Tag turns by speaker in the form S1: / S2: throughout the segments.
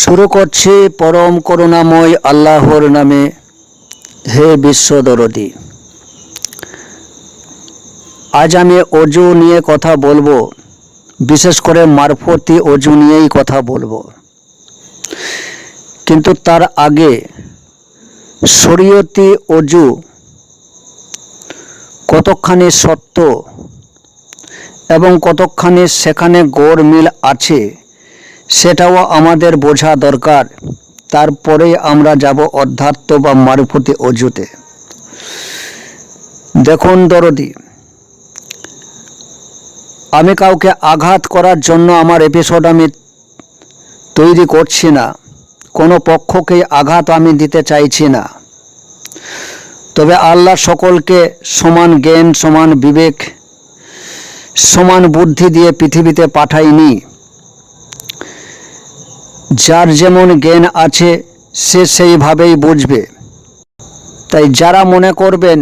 S1: শুরু করছি পরম করুণাময় আল্লাহর নামে। হে বিশ্ব দরদি, আজ আমি অজু নিয়ে কথা বলব, বিশেষ করে মারফতি অজু নিয়েই কথা বলব। কিন্তু তার আগে শরীয়তি অজু কতখানি সত্য এবং কতখানি সেখানে গড় মিল আছে সেটাও আমাদের বোঝা দরকার। তারপরেই আমরা যাব অধ্যাত্ম বা মারুফতি অজুতে দেখুন দরদি, আমি কাউকে আঘাত করার জন্য আমার এপিসোড আমি তৈরি করছি না। কোনো পক্ষকেই আঘাত আমি দিতে চাইছি না। তবে আল্লাহ সকলকে সমান জ্ঞান, সমান বিবেক, সমান বুদ্ধি দিয়ে পৃথিবীতে পাঠায়নি যার যেমন জ্ঞান আছে, সে সেইভাবেই বুঝবে। তাই যারা মনে করবেন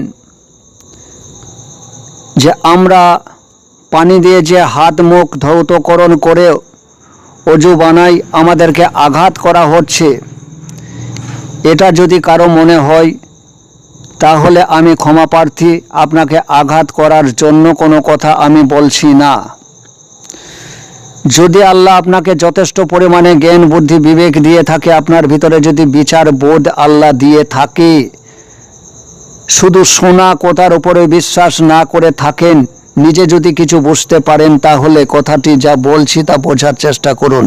S1: যে আমরা পানি দিয়ে যে হাত মুখ ধৌতকরণ করে অজু বানাই, আমাদেরকে আঘাত করা হচ্ছে, এটা যদি কারও মনে হয়, তাহলে আমি ক্ষমা প্রার্থী, আপনাকে আঘাত করার জন্য কোনো কথা আমি বলছি না। যদি আল্লাহ আপনাকে যথেষ্ট পরিমাণে জ্ঞান, বুদ্ধি, বিবেক দিয়ে থাকে, আপনার ভিতরে যদি বিচার, বোধ আল্লাহ দিয়ে থাকে, শুধু শোনা কথার উপরে বিশ্বাস না করে থাকেন, নিজে যদি কিছু বুঝতে পারেন, তাহলে কথাটি যা বলছি তা বোঝার চেষ্টা করুন।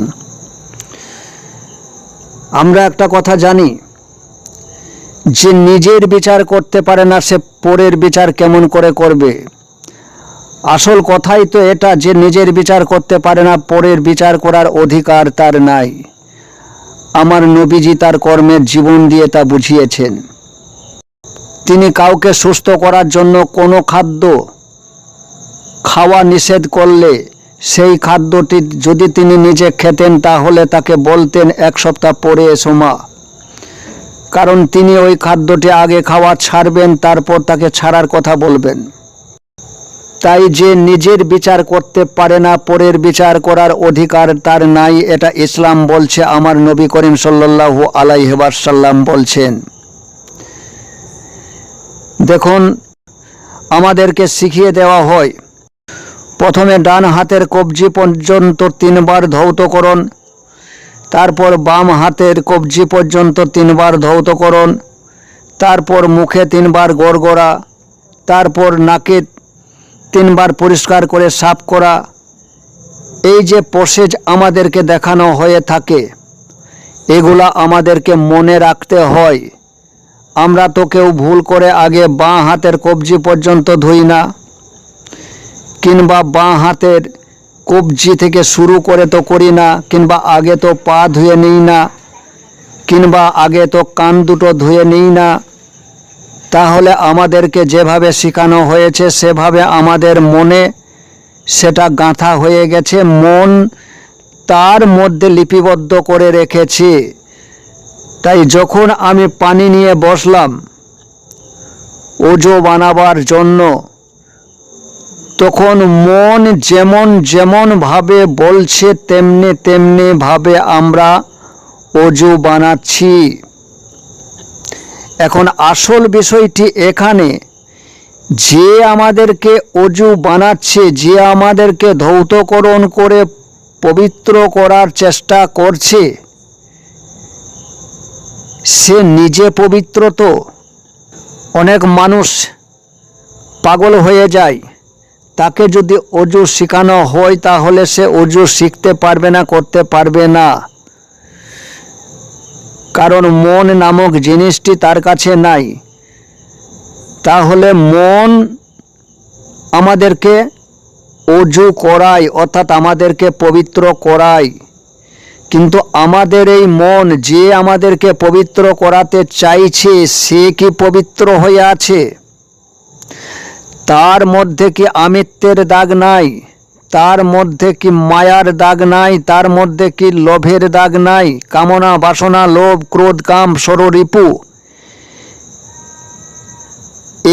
S1: আমরা একটা কথা জানি, যে নিজের বিচার করতে পারে না, সে পরের বিচার কেমন করে করবে? আসল কথাই তো এটা যে নিজের বিচার করতে পারে না, পরের বিচার করার অধিকার তার নাই। আমার নবীজি তার কর্মের জীবন দিয়ে তা বুঝিয়েছেন। তিনি কাউকে সুস্থ করার জন্য কোনো খাদ্য খাওয়া নিষেধ করলে সেই খাদ্যটি যদি তিনি নিজে খেতেন, তাহলে তাকে বলতেন, এক সপ্তাহ পরে এসো মা। কারণ তিনি ওই খাদ্যটি আগে খাওয়া ছাড়বেন, তারপর তাকে ছাড়ার কথা বলবেন। তাই যে নিজের বিচার করতে পারে না, পরের বিচার করার অধিকার তার নাই, এটা ইসলাম বলছে, আমার নবী করিম সাল্লাল্লাহু আলাইহি ওয়াসাল্লাম বলছেন। দেখুন, আমাদেরকে শিখিয়ে দেওয়া হয়, প্রথমে ডান হাতের কবজি পর্যন্ত তিনবার ধৌতকরণ তারপর বাম হাতের কবজি পর্যন্ত তিনবার ধৌতকরণ তারপর মুখে তিনবার গড়গড়া, তারপর নাকে তিনবার পরিষ্কার করে সাফ করা। এই যে প্রসেজ আমাদেরকে দেখানো হয়ে থাকে, এগুলা আমাদেরকে মনে রাখতে হয়। আমরা তো কেউ ভুল করে আগে বাঁ হাতের কবজি পর্যন্ত ধুই না, কিংবা বাঁ হাতের কবজি থেকে শুরু করে তো করি না, কিংবা আগে তো পা ধুয়ে নিই না, কিংবা আগে তো কান দুটো ধুয়ে নিই না তাহলে আমাদেরকে যেভাবে শেখানো হয়েছে, সেভাবে আমাদের মনে সেটা গাঁথা হয়ে গেছে। মন তার মধ্যে লিপিবদ্ধ করে রেখেছি। তাই যখন আমি পানি নিয়ে বসলাম, ওজো বানাবার জন্য, তখন মন যেমন যেমন ভাবে বলছে, তেমনি তেমনি ভাবে আমরা অজু বানাচ্ছি। এখন আসল বিষয়টি এখানে। যে আমাদেরকে অজু বানাচ্ছে, যে আমাদেরকে ধৌতকরণ করে পবিত্র করার চেষ্টা করছে, সে নিজে পবিত্র তো। অনেক মানুষ পাগল হয়ে যায়। তাকে যদি অজু শেখানো হয়, তাহলে সে অজু শিখতে পারবে না, করতে পারবে না। কারণ মন নামক জিনিসটি তার কাছে নাই। তাহলে মন আমাদেরকে অজু করায়, অর্থাৎ আমাদেরকে পবিত্র করায়। কিন্তু আমাদের এই মন যে আমাদেরকে পবিত্র করাতে চাইছে, সে কি পবিত্র হয়ে আছে? তার মধ্যে কি আমিত্বের দাগ নাই? তার মধ্যে কি মায়ার দাগ নাই? তার মধ্যে কি লোভের দাগ নাই? কামনা, বাসনা, লোভ, ক্রোধ, কাম সররিপু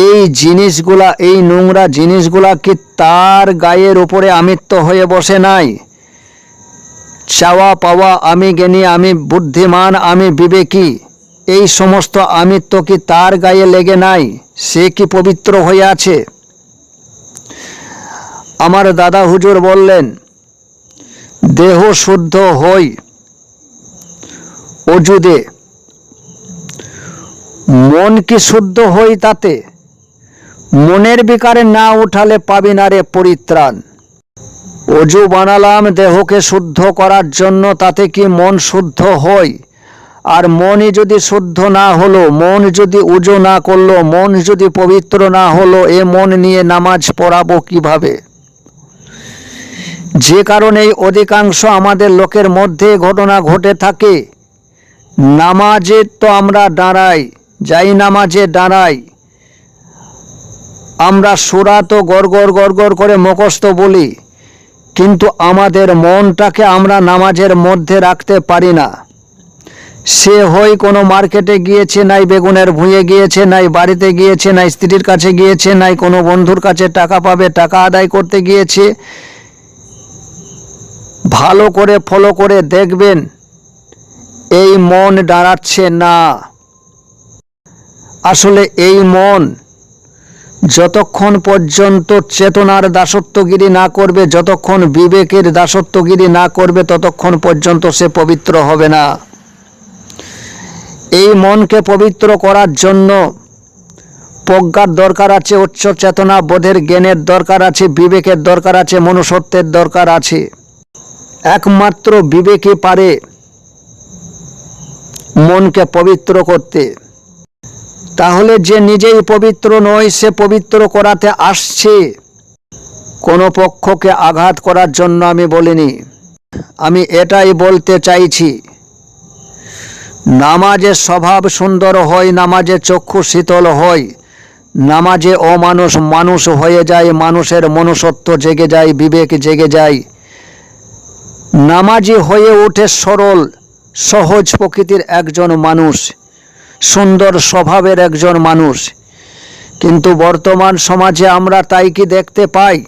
S1: এই জিনিসগুলা, এই নোংরা জিনিসগুলা কি তার গায়ের উপরে আমিত্ব হয়ে বসে নাই? চাওয়া, পাওয়া, আমি জ্ঞানী, আমি বুদ্ধিমান, আমি বিবেকী। এই সমস্ত আমিত্ব কি তার গায়ে লেগে নাই? সে কি পবিত্র হয়ে আছে? আমার দাদা হুজুর বললেন, দেহ শুদ্ধ হই অজুদে মন কি শুদ্ধ হই তাতে? মনের বিকারে না উঠালে পাবি না রে পরিত্রাণ। অজু বানালাম দেহকে শুদ্ধ করার জন্য, তাতে কি মন শুদ্ধ হয় আর মনই যদি শুদ্ধ না হলো, মন যদি উজু না করল, মন যদি পবিত্র না হলো, এ মন নিয়ে নামাজ পড়াবো কীভাবে? যে কারণেই অধিকাংশ আমাদের লোকের মধ্যে ঘটনা ঘটে থাকে। নামাজে তো আমরা দাঁড়াই, যাই নামাজে দাঁড়াই। আমরা সুরা তো গড়গড় গড়গড় করে মুখস্থ বলি, কিন্তু আমাদের মনটাকে আমরা নামাজের মধ্যে রাখতে পারি না। সে হয় কোনো মার্কেটে গিয়েছে, নাই বেগুনের ভুঁয়ে গিয়েছে, নাই বাড়িতে গিয়েছে, নাই স্ত্রীর কাছে গিয়েছে, নাই কোনো বন্ধুর কাছে টাকা পাবে, টাকা আদায় করতে গিয়েছে ভালো করে ফলো করে দেখবেন। এই মন দাঁড়াচ্ছে না। আসলে এই মন যতক্ষণ পর্যন্ত চেতনার দাসত্বগিরি না করবে, যতক্ষণ বিবেকের দাসত্বগিরি না করবে, ততক্ষণ পর্যন্ত সে পবিত্র হবে না। এই মনকে পবিত্র করার জন্য প্রজ্ঞার দরকার আছে, উচ্চ চেতনা, বোধের জ্ঞানের দরকার আছে, বিবেকের দরকার আছে, মনুষ্যত্বের দরকার আছে। একমাত্র বিবেকে পারে মনকে পবিত্র করতে। তাহলে যে নিজেই পবিত্র নয়, সে পবিত্র করাতে আসছে। কোনো পক্ষকে আঘাত করার জন্য আমি বলিনি। আমি এটাই বলতে চাইছি, নামাজে স্বভাব সুন্দর হয়, নামাজে চক্ষু শীতল হয়, নামাজে অমানুষ মানুষ হয়ে যায়, মানুষের মনুষ্যত্ব জেগে যায়, বিবেক জেগে যায়। নামাজি হয়ে ওঠে সরল, সহজ প্রকৃতির একজন মানুষ, সুন্দর স্বভাবের একজন মানুষ। কিন্তু বর্তমান সমাজে আমরা তাই কি দেখতে পাই?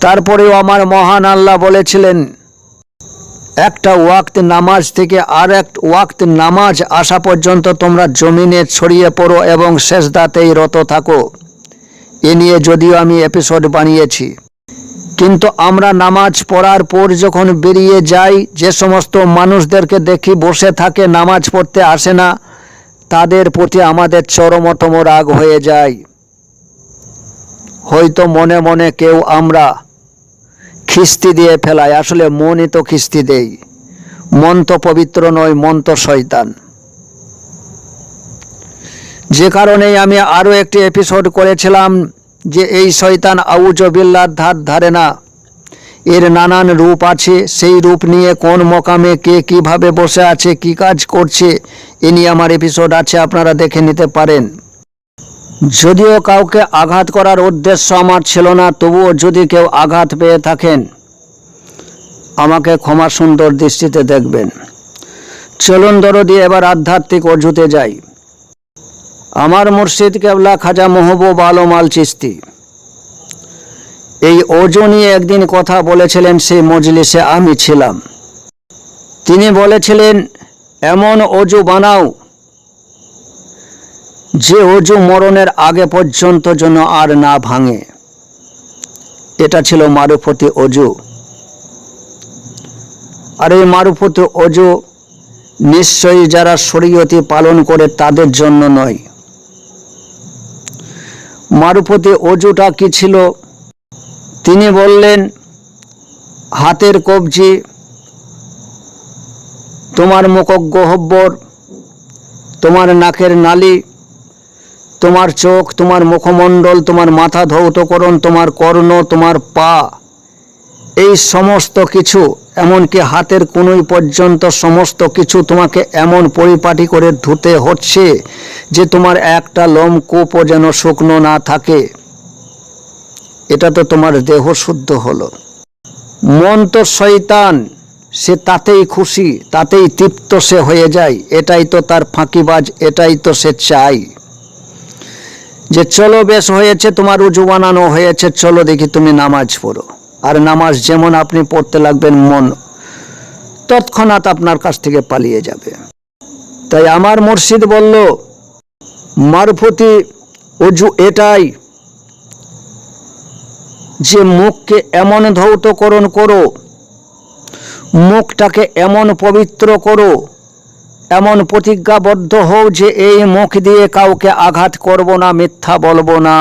S1: তারপরেও আমার মহান আল্লাহ বলেছিলেন, একটা ওয়াক্ত নামাজ থেকে আর এক ওয়াক্ত নামাজ আসা পর্যন্ত তোমরা জমিনে ছড়িয়ে পড়ো এবং শেষদাতেই রত থাকো। এ নিয়ে যদিও আমি এপিসোড বানিয়েছি। কিন্তু আমরা নামাজ পড়ার পর যখন বেরিয়ে যাই, যে সমস্ত মানুষদেরকে দেখি বসে থাকে, নামাজ পড়তে আসে না, তাদের প্রতি আমাদের চরমতম রাগ হয়ে যায়। হয়তো মনে মনে কেউ আমরা খিস্তি দিয়ে ফেলাই, আসলে মনই তো খিস্তি দেই। মন তো পবিত্র নয়, মন তো শয়তান। যে কারণেই আমি আরও একটি এপিসোড করেছিলাম যে এই শয়তান আউজবিল্লার ধার ধারে না। এর নানান রূপ আছে, সেই রূপ নিয়ে কোন মকামে কে কীভাবে বসে আছে, কি কাজ করছে, এ নিয়ে আমার এপিসোড আছে, আপনারা দেখে নিতে পারেন। যদিও কাউকে আঘাত করার উদ্দেশ্য আমার ছিল না, তবুও যদি কেউ আঘাত পেয়ে থাকেন, আমাকে ক্ষমা সুন্দর দৃষ্টিতে দেখবেন। চলুন দরদি, এবার আধ্যাত্মিক অজুতে যাই। আমার মুর্শিদ কেবলা খাজা মহবুব আলম আল চিস্তি। এই অজু নিয়ে একদিন কথা বলেছিলেন সেই মজলিসে আমি ছিলাম। তিনি বলেছিলেন, এমন অজু বানাও, যে অজু মরণের আগে পর্যন্ত যেন আর না ভাঙে। এটা ছিল মারুফতি অজু। আর এই মারুফতি অজু নিশ্চয়ই যারা শরীয়তি পালন করে তাদের জন্য নয়। মারুফতি অজুটা কি ছিল? তিনি বললেন, হাতের কবজি, তোমার মুখগহব্বর তোমার নাকের নালি, তোমার চোখ, তোমার মুখমণ্ডল, তোমার মাথা ধৌতকরণ, তোমার কর্ণ, তোমার পা, এই সমস্ত কিছু এমনকি হাতের কোনোই পর্যন্ত সমস্ত কিছু তোমাকে এমন পরিপাটি করে ধুতে হচ্ছে যে তোমার একটা লোমকূপও যেন শুকনো না থাকে। এটা তো তোমার দেহ শুদ্ধ হলো। মন তো শৈতান সে তাতেই খুশি, তাতেই তৃপ্ত সে হয়ে যায়, এটাই তো তার ফাঁকিবাজ, এটাই তো সে চাই। যে চলো বেশ হয়েছে, তোমার উজু বানানো হয়েছে, চলো দেখি তুমি নামাজ পড়ো। আর নামাজ যেমন আপনি পড়তে লাগবেন, মন তৎক্ষণাৎ আপনার কাছ থেকে পালিয়ে যাবে। তাই আমার মুর্শিদ বলল, মারফতি, অজু এটাই যে মুখকে এমন ধৌতকরণ করো, মুখটাকে এমন পবিত্র করো, এমন প্রতিজ্ঞাবদ্ধ হও যে এই মুখ দিয়ে কাউকে আঘাত করব না, মিথ্যা বলব না,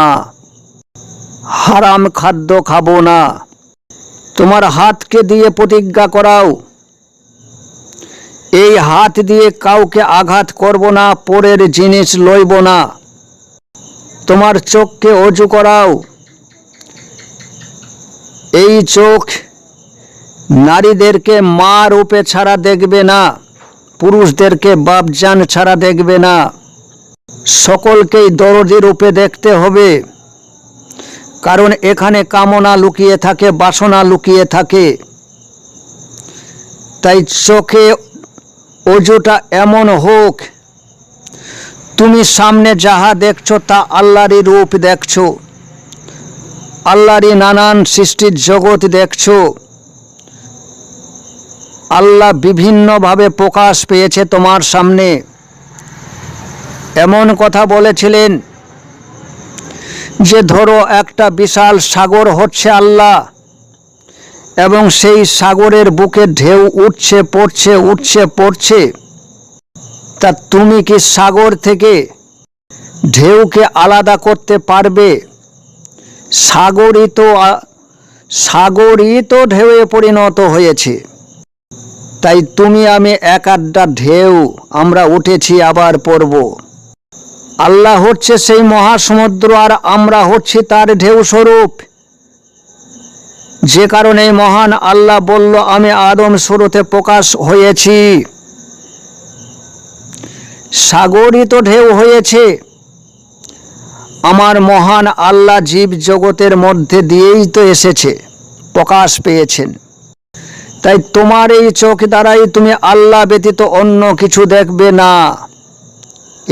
S1: হারাম খাদ্য খাব না। তোমার হাতকে দিয়ে প্রতিজ্ঞা করাও। এই হাত দিয়ে কাউকে আঘাত করব না, পরের জিনিস লইব না। তোমার চোখকে অজু করাও। এই চোখ নারীদেরকে মা রূপে ছাড়া দেখবে না, পুরুষদেরকে বাপজান ছাড়া দেখবে না। সকলকেই দরদি রূপে দেখতে হবে। কারণ এখানে কামনা লুকিয়ে থাকে, বাসনা লুকিয়ে থাকে। তাই চোখে অজুটা এমন হোক, তুমি সামনে যাহা দেখছ তা আল্লাহরই রূপ দেখছ। আল্লাহরই নানান সৃষ্টির জগৎ দেখছ। আল্লাহ বিভিন্নভাবে প্রকাশ পেয়েছে তোমার সামনে। এমন কথা বলেছিলেন যে ধরো একটা বিশাল সাগর হচ্ছে আল্লাহ, এবং সেই সাগরের বুকে ঢেউ উঠছে, পড়ছে উঠছে, পড়ছে। তা তুমি কি সাগর থেকে ঢেউকে আলাদা করতে পারবে? সাগরই তো সাগরই তো ঢেউয়ে পরিণত হয়েছে। তাই তুমি আমি এক আড্ডা ঢেউ আমরা উঠেছি, আবার পড়ব। আল্লাহ হচ্ছে সেই মহাসমুদ্র আর আমরা হচ্ছি তার ঢেউ স্বরূপ। যে কারণে মহান আল্লাহ বলল, আমি আদম শুরুতে প্রকাশ হয়েছি। সাগরই তো ঢেউ হয়েছে। আমার মহান আল্লাহ জীব জগতের মধ্যে দিয়েই তো এসেছে, প্রকাশ পেয়েছেন। তাই তোমার এই চোখ দ্বারাই তুমি আল্লাহ ব্যতীত অন্য কিছু দেখবে না।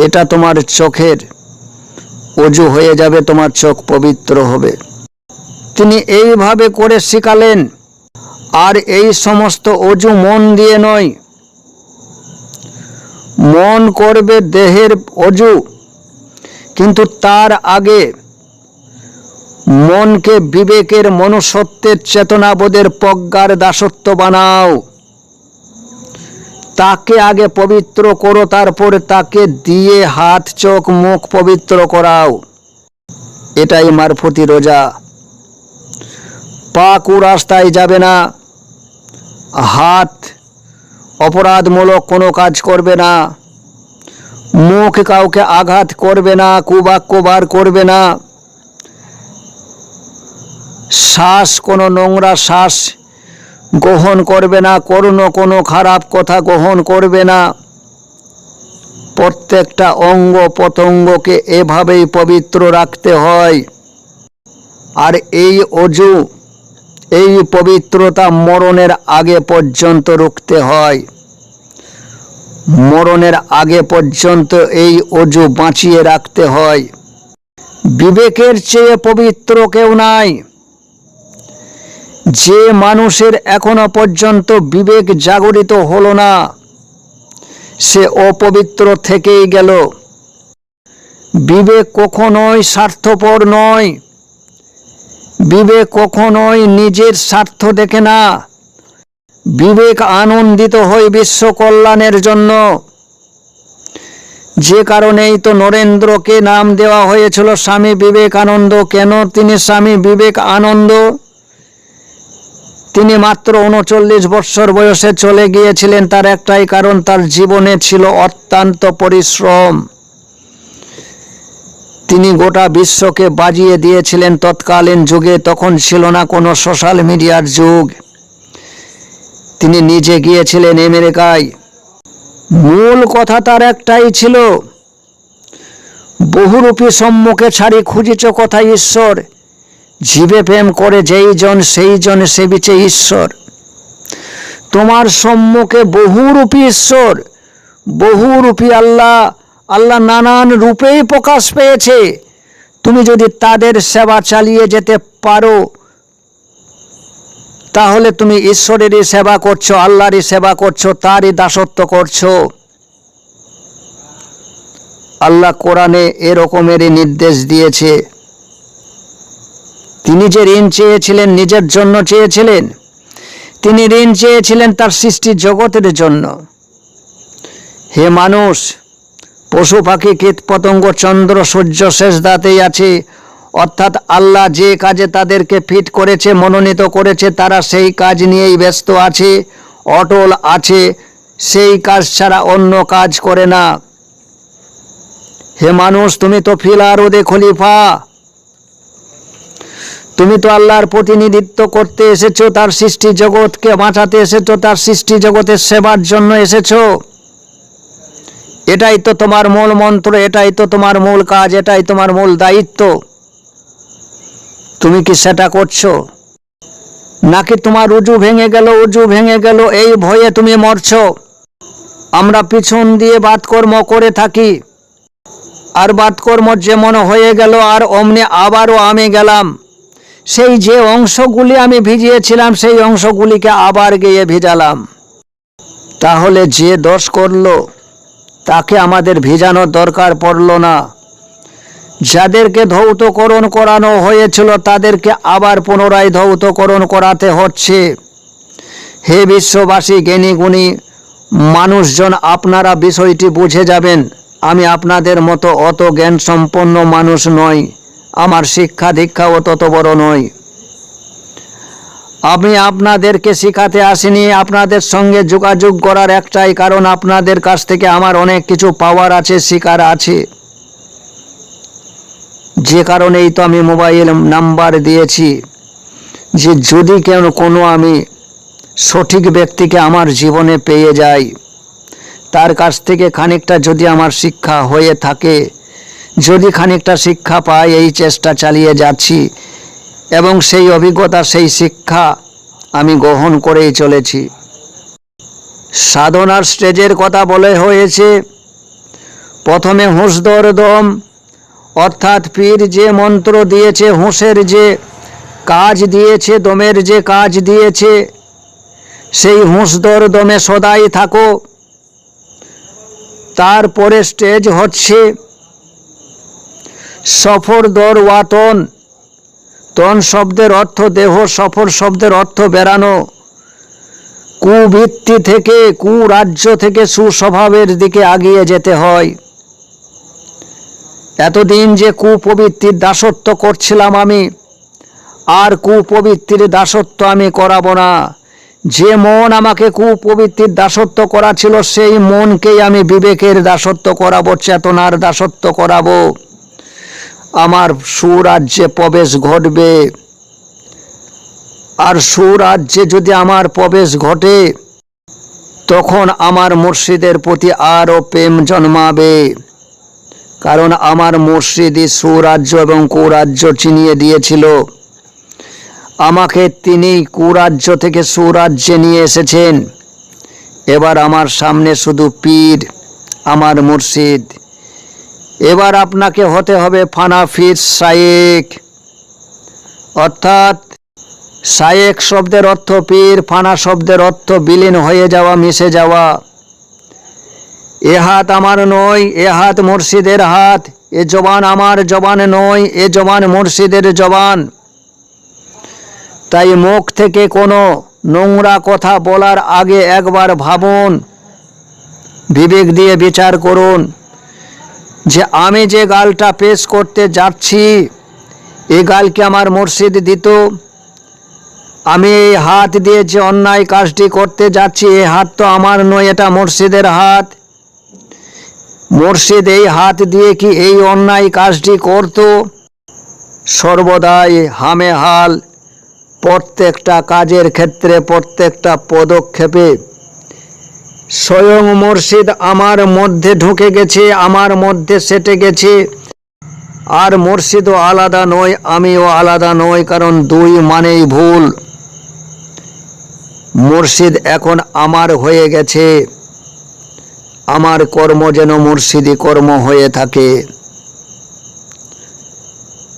S1: এটা তোমার চোখের অজু হয়ে যাবে, তোমার চোখ পবিত্র হবে। তিনি এইভাবে করে শিখালেন, আর এই সমস্ত অজু মন দিয়ে নয়। মন করবে দেহের অজু, কিন্তু তার আগে মনকে বিবেকের মনুষ্যত্বের চেতনাবোধের প্রজ্ঞার দাসত্ব বানাও। তাকে আগে পবিত্র করো, তারপরে তাকে দিয়ে হাত, চোখ, মুখ পবিত্র করাও। এটাই মারফতি রোজা। পা কুরাস্তায় যাবে না। হাত অপরাধমূলক কোনো কাজ করবে না। মুখ কাউকে আঘাত করবে না, কুবাক্য বার করবে না। শ্বাস, কোনো নোংরা শ্বাস গ্রহণ করবে না কোনো কোনো খারাপ কথা গ্রহণ করবে না। প্রত্যেকটা অঙ্গ প্রত্যঙ্গকে এভাবেই পবিত্র রাখতে হয়। আর এই অজু, এই পবিত্রতা মরণের আগে পর্যন্ত রুখতে হয়। মরণের আগে পর্যন্ত এই অজু বাঁচিয়ে রাখতে হয়। বিবেকের চেয়ে পবিত্র কেউ নাই। যে মানুষের এখনও পর্যন্ত বিবেক জাগরিত হলো না, সে অপবিত্র থেকেই গেল। বিবেক কখনোই স্বার্থপর নয়। বিবেক কখনোই নিজের স্বার্থ দেখে না। বিবেক আনন্দিত হয় বিশ্ব কল্যাণের জন্য। যে কারণেই তো নরেন্দ্রকে নাম দেওয়া হয়েছিল স্বামী বিবেকানন্দ। কেন তিনি স্বামী বিবেক আনন্দ তিনি মাত্র উনচল্লিশ বৎসর বয়সে চলে গিয়েছিলেন। তার একটাই কারণ, তার জীবনে ছিল অত্যন্ত পরিশ্রম। তিনি গোটা বিশ্বকে বাজিয়ে দিয়েছিলেন তৎকালীন যুগে, তখন ছিল না কোনো সোশ্যাল মিডিয়ার যুগ। তিনি নিজে গিয়েছিলেন আমেরিকায়। মূল কথা তার একটাই ছিল, বহুরূপী সম্মুখে ছাড়ি খুঁজিছ কথা ঈশ্বর? জীবে প্রেম করে যেই জন, সেই জন সেবিছে ঈশ্বর। তোমার সম্মুখে বহুরূপী ঈশ্বর। বহুরূপী আল্লাহ। আল্লাহ নানান রূপেই প্রকাশ পেয়েছে। তুমি যদি তাদের সেবা চালিয়ে যেতে পারো, তাহলে তুমি ঈশ্বরেরই সেবা করছ, আল্লাহরই সেবা করছ, তারই দাসত্ব করছ। আল্লাহ কোরআনে এরকমেরই নির্দেশ দিয়েছে। তিনি যে ঋণ চেয়েছিলেন নিজের জন্য চেয়েছিলেন, তিনি ঋণ চেয়েছিলেন তার সৃষ্টি জগতের জন্য। হে মানুষ, পশু পাখি, কীট পতঙ্গ, চন্দ্র, সূর্য, শেষ দাতেই আছে, অর্থাৎ আল্লাহ যে কাজে তাদেরকে ফিট করেছে, মনোনীত করেছে, তারা সেই কাজ নিয়েই ব্যস্ত আছে, অটল আছে, সেই কাজ ছাড়া অন্য কাজ করে না। হে মানুষ, তুমি তো ফিলার ওদে খলিফা তুমি তো আল্লাহর প্রতিনিধিত্ব করতে এসেছ, তার সৃষ্টি জগৎকে বাঁচাতে এসেছ, তার সৃষ্টি জগতের সেবার জন্য এসেছ। এটাই তো তোমার মূল মন্ত্র, এটাই তো তোমার মূল কাজ, এটাই তোমার মূল দায়িত্ব। তুমি কি সেটা করছ? নাকি তোমার উজু ভেঙে গেল, উজু ভেঙে গেল, এই ভয়ে তুমি মরছ? আমরা পিছন দিয়ে বাতকর্ম করে থাকি। আর বাতকর্ম যেমন হয়ে গেল, আর অমনি আবারও আমি গেলাম। সেই যে অংশগুলি আমি ভিজিয়েছিলাম, সেই অংশগুলিকে আবার গিয়ে ভিজালাম। তাহলে যে দোষ করল, তাকে আমাদের ভিজানোর দরকার পড়ল না। যাদেরকে ধৌতকরণ করানো হয়েছিল, তাদেরকে আবার পুনরায় ধৌতকরণ করাতে হচ্ছে। হে বিশ্ববাসী জ্ঞানী গুণী মানুষজন, আপনারা বিষয়টি বুঝে যাবেন। আমি আপনাদের মতো অত জ্ঞান সম্পন্ন মানুষ নই। আমার শিক্ষা দীক্ষাও তত বড় নয়। আমি আপনাদেরকে শেখাতে আসিনি, আপনাদের সঙ্গে যোগাযোগ করার একটাই কারণ আপনাদের কাছ থেকে আমার অনেক কিছু পাওয়ার আছে, শিকার আছে। যে কারণেই তো আমি মোবাইল নাম্বার দিয়েছি যে যদি কেন কোনো আমি সঠিক ব্যক্তিকে আমার জীবনে পেয়ে যাই, তার কাছ থেকে খানিকটা যদি আমার শিক্ষা হয়ে থাকে যদি খানিকটা শিক্ষা পাই, এই চেষ্টা চালিয়ে যাচ্ছি এবং সেই অভিজ্ঞতা, সেই শিক্ষা আমি গ্রহণ করেই চলেছি। সাধনার স্টেজের কথা বলে হয়েছে, প্রথমে হুঁসদর দম, অর্থাৎ পীর যে মন্ত্র দিয়েছে হুঁসের যে কাজ দিয়েছে, দমের যে কাজ দিয়েছে, সেই হুঁসদর দমে সদাই থাকো। তারপরে স্টেজ হচ্ছে সফর দর ওয়াতন তন শব্দের অর্থ দেহ, সফর শব্দের অর্থ বেড়ানো। কুবৃত্তি থেকে, কুরাজ্য থেকে সুস্বভাবের দিকে আগিয়ে যেতে হয়। এতদিন যে কুপবৃত্তির দাসত্ব করছিলাম আমি, আর কুপবৃত্তির দাসত্ব আমি করাবো না। যে মন আমাকে কুপবৃত্তির দাসত্ব করা ছিল, সেই মনকেই আমি বিবেকের দাসত্ব করাবো, চেতনার দাসত্ব করাবো। আমার সুরাজ্যে প্রবেশ ঘটবে। আর সুরাজ্যে যদি আমার প্রবেশ ঘটে, তখন আমার মুর্শিদের প্রতি আরও প্রেম জন্মাবে। কারণ আমার মুর্শিদই সুরাজ্য এবং কুরাজ্য চিনিয়ে দিয়েছিল। আমাকে তিনি কুরাজ্য থেকে সুরাজ্যে নিয়ে এসেছেন। এবার আমার সামনে শুধু পীর, আমার মুর্শিদ। এবার আপনাকে হতে হবে ফানাফির শায়েক অর্থাৎ শায়েক শব্দের অর্থ পীর, ফানা শব্দের অর্থ বিলীন হয়ে যাওয়া, মিশে যাওয়া। এ হাত আমার নয়, এ হাত মুর্শিদের হাত, এ জবান আমার জবান নয়, এ জবান মুর্শিদের জবান। তাই মুখ থেকে কোনো নোংরা কথা বলার আগে একবার ভাবুন, বিবেক দিয়ে বিচার করুন। যে আমি যে গালটা পেশ করতে যাচ্ছি এই গালকে আমার মুর্শিদ দিত। আমি এই হাত দিয়ে যে অন্যায় কাজটি করতে যাচ্ছি এই হাত তো আমার নয়, এটা মুর্শিদের হাত। মুর্শিদ এই হাত দিয়ে কি এই অন্যায় কাজটি করত? সর্বদাই হামে হাল প্রত্যেকটা কাজের ক্ষেত্রে প্রত্যেকটা পদক্ষেপে স্বয়ং মুর্শিদ আমার মধ্যে ঢুকে গেছে, আমার মধ্যে সেটে গেছে। আর মুর্শিদও আলাদা নয়, আমিও আলাদা নয়, কারণ দুই মানেই ভুল। মুর্শিদ এখন আমার হয়ে গেছে। আমার কর্ম যেন মুর্শিদি কর্ম হয়ে থাকে।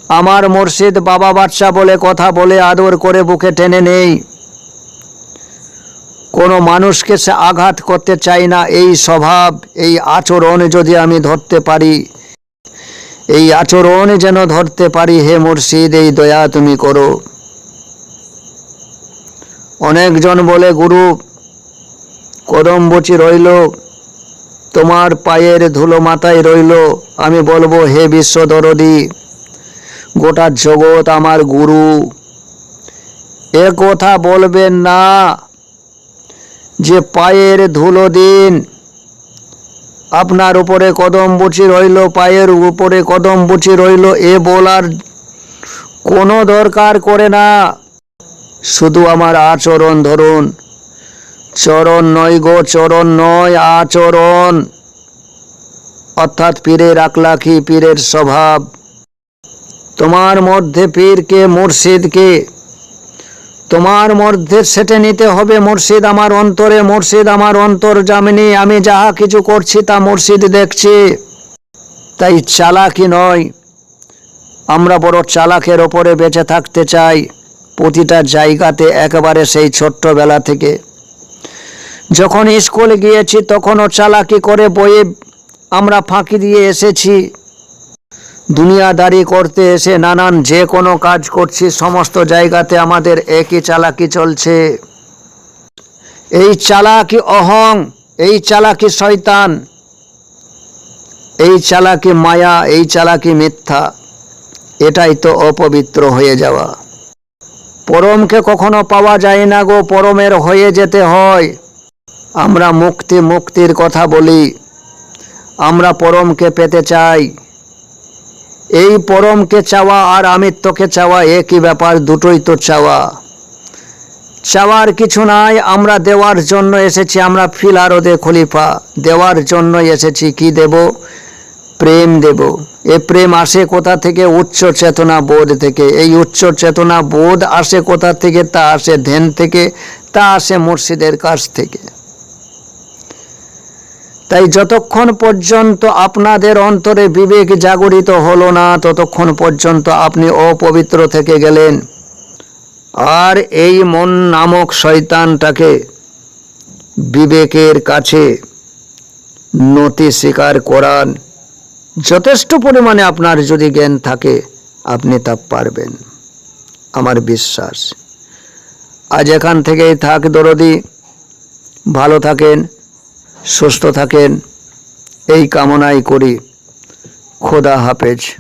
S1: আমার মুর্শিদ বাবা বাদশা বলে কথা বলে আদর করে বুকে টেনে নেই কোনো মানুষকে সে আঘাত করতে চাই না। এই স্বভাব, এই আচরণ যদি আমি ধরতে পারি, এই আচরণ যেন ধরতে পারি, হে মুর্শিদ, এই দয়া তুমি করো। অনেকজন বলে, গুরু, কদম বচি রইল, তোমার পায়ের ধুলো মাথায় রইল। আমি বলব, হে বিশ্ব দরদি, গোটা জগৎ আমার গুরু। এ কথা বলবেন না যে পায়ের ধুলো দিন। আপনার উপরে কদম বুচি রইল, পায়ের উপরে কদম বুচি রইল, এ বলার কোনো দরকার করে না। শুধু আমার আচরণ ধরুন। চরণ নয় গো, চরণ নয় আচরণ। অর্থাৎ পীরের আকলাখি পীরের স্বভাব। তোমার মধ্যে পীরকে, মুর্শিদকে তোমার মধ্যে সেটে নিতে হবে মুর্শিদ আমার অন্তরে, মুর্শিদ আমার অন্তর জামিনী আমি যাহা কিছু করছি তা মুর্শিদ দেখছি। তাই চালাকি নয়। আমরা বড় চালাকের ওপরে বেঁচে থাকতে চাই প্রতিটা জায়গাতে একেবারে সেই ছোট্টবেলা থেকে। যখন স্কুলে গিয়েছি তখনও চালাকি করে বইয়ে আমরা ফাঁকি দিয়ে এসেছি। দুনিয়াদারি করতে এসে নানান যে কোনো কাজ করছি, সমস্ত জায়গাতে আমাদের একই চালাকি চলছে। এই চালাকি অহং, এই চালাকি শয়তান, এই চালাকি মায়া, এই চালাকি মিথ্যা, এটাই তো অপবিত্র হয়ে যাওয়া। পরমকে কখনো পাওয়া যায় না গো, পরমের হয়ে যেতে হয়। আমরা মুক্তি মুক্তির কথা বলি। আমরা পরমকে পেতে চাই। এই পরমকে চাওয়া আর আমিত্বকে চাওয়া একই ব্যাপার, দুটোই তো চাওয়া। চাওয়ার কিছু নাই, আমরা দেওয়ার জন্য এসেছি, আমরা ফিলারদে খলিফা। দেওয়ার জন্য এসেছি, কি দেব? প্রেম দেব। এ প্রেম আসে কোথা থেকে? উচ্চ চেতনা বোধ থেকে। এই উচ্চ চেতনা বোধ আসে কোথা থেকে? তা আসে ধ্যান থেকে, তা আসে মুর্শিদের কাছ থেকে। তাই যতক্ষণ পর্যন্ত আপনাদের অন্তরে বিবেক জাগরিত হলো না, ততক্ষণ পর্যন্ত আপনি অপবিত্র থেকে গেলেন। আর এই মন নামক শয়তানটাকে বিবেকের কাছে নতি স্বীকার করান যথেষ্ট পরিমাণে আপনার যদি জ্ঞান থাকে, আপনি তা পারবেন। আমার বিশ্বাস। আজ এখান থেকেই থাক দরদি। ভালো থাকেন। সুস্থ থাকেন এই কামনাই করি। খোদা হাফেজ।